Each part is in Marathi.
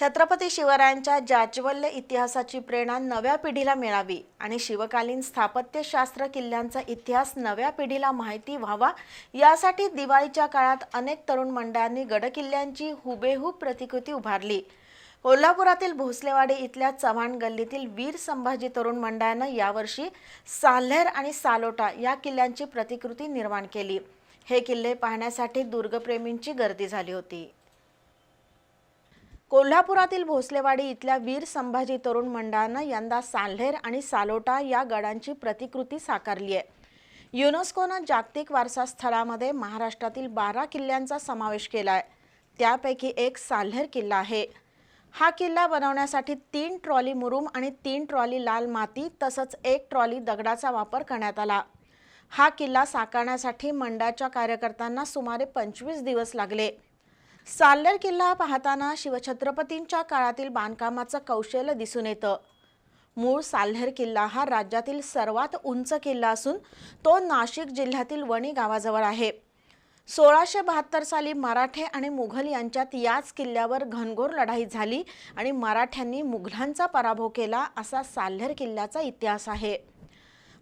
छत्रपती शिवरायांच्या जाज्वल्य इतिहासाची प्रेरणा नव्या पिढीला मिळावी आणि शिवकालीन स्थापत्यशास्त्र किल्ल्यांचा इतिहास नव्या पिढीला माहिती व्हावा यासाठी दिवाळीच्या काळात अनेक तरुण मंडळांनी गडकिल्ल्यांची हुबेहूब प्रतिकृती उभारली. कोल्हापुरातील भोसलेवाडी इथल्या चव्हाण गल्लीतील वीर संभाजी तरुण मंडळानं यावर्षी साल्हेर आणि सालोटा या किल्ल्यांची प्रतिकृती निर्माण केली. हे किल्ले पाहण्यासाठी दुर्गप्रेमींची गर्दी झाली होती. कोल्हापुरातील भोसलेवाडी इथल्या वीर संभाजी तरुण मंडळानं यंदा साल्हेर आणि सालोटा या गडांची प्रतिकृती साकारली आहे. युनेस्कोनं जागतिक वारसा स्थळामध्ये महाराष्ट्रातील बारा किल्ल्यांचा समावेश केला आहे. त्यापैकी एक साल्हेर किल्ला आहे. हा किल्ला बनवण्यासाठी तीन ट्रॉली मुरुम आणि तीन ट्रॉली लाल माती तसंच एक ट्रॉली दगडाचा वापर करण्यात आला. हा किल्ला साकारण्यासाठी मंडळाच्या कार्यकर्त्यांना सुमारे पंचवीस दिवस लागले. साल्हेर किल्ला पाहताना शिवछत्रपतींच्या काळातील बांधकामाचं कौशल्य दिसून येतं. मूळ साल्हेर किल्ला हा राज्यातील सर्वात उंच किल्ला असून तो नाशिक जिल्ह्यातील वणी गावाजवळ आहे. सोळाशे बहात्तर साली मराठे आणि मुघल यांच्यात याच किल्ल्यावर घनघोर लढाई झाली आणि मराठ्यांनी मुघलांचा पराभव केला असा साल्हेर किल्ल्याचा इतिहास आहे.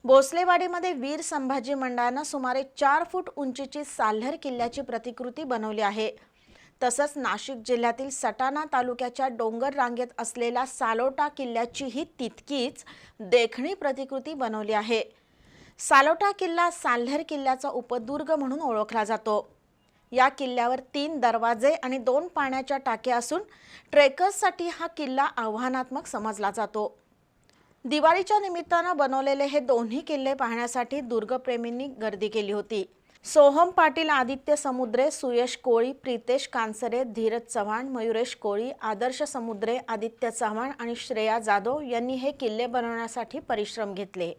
भोसलेवाडीमध्ये वीर संभाजी मंडळानं सुमारे चार फूट उंचीची साल्हेर किल्ल्याची प्रतिकृती बनवली आहे. तसंच नाशिक जिल्ह्यातील सटाणा तालुक्याच्या डोंगर रांगेत असलेल्या सालोटा किल्ल्याचीही तितकीच देखणी प्रतिकृती बनवली आहे. सालोटा किल्ला साल्हेर किल्ल्याचा उपदुर्ग म्हणून ओळखला जातो. या किल्ल्यावर तीन दरवाजे आणि दोन पाण्याच्या टाक्या असून ट्रेकर्ससाठी हा किल्ला आव्हानात्मक समजला जातो. दिवाळीच्या निमित्तानं बनवलेले हे दोन्ही किल्ले पाहण्यासाठी दुर्गप्रेमींनी गर्दी केली होती. सोहम पाटील आदित्य समुद्रे सुयश कोळी प्रितेश कांसरे धीरज चव्हाण मयुरेश कोळी आदर्श समुद्रे आदित्य चव्हाण आणि श्रेया जाधव यांनी हे किल्ले बनवण्यासाठी परिश्रम घेतले.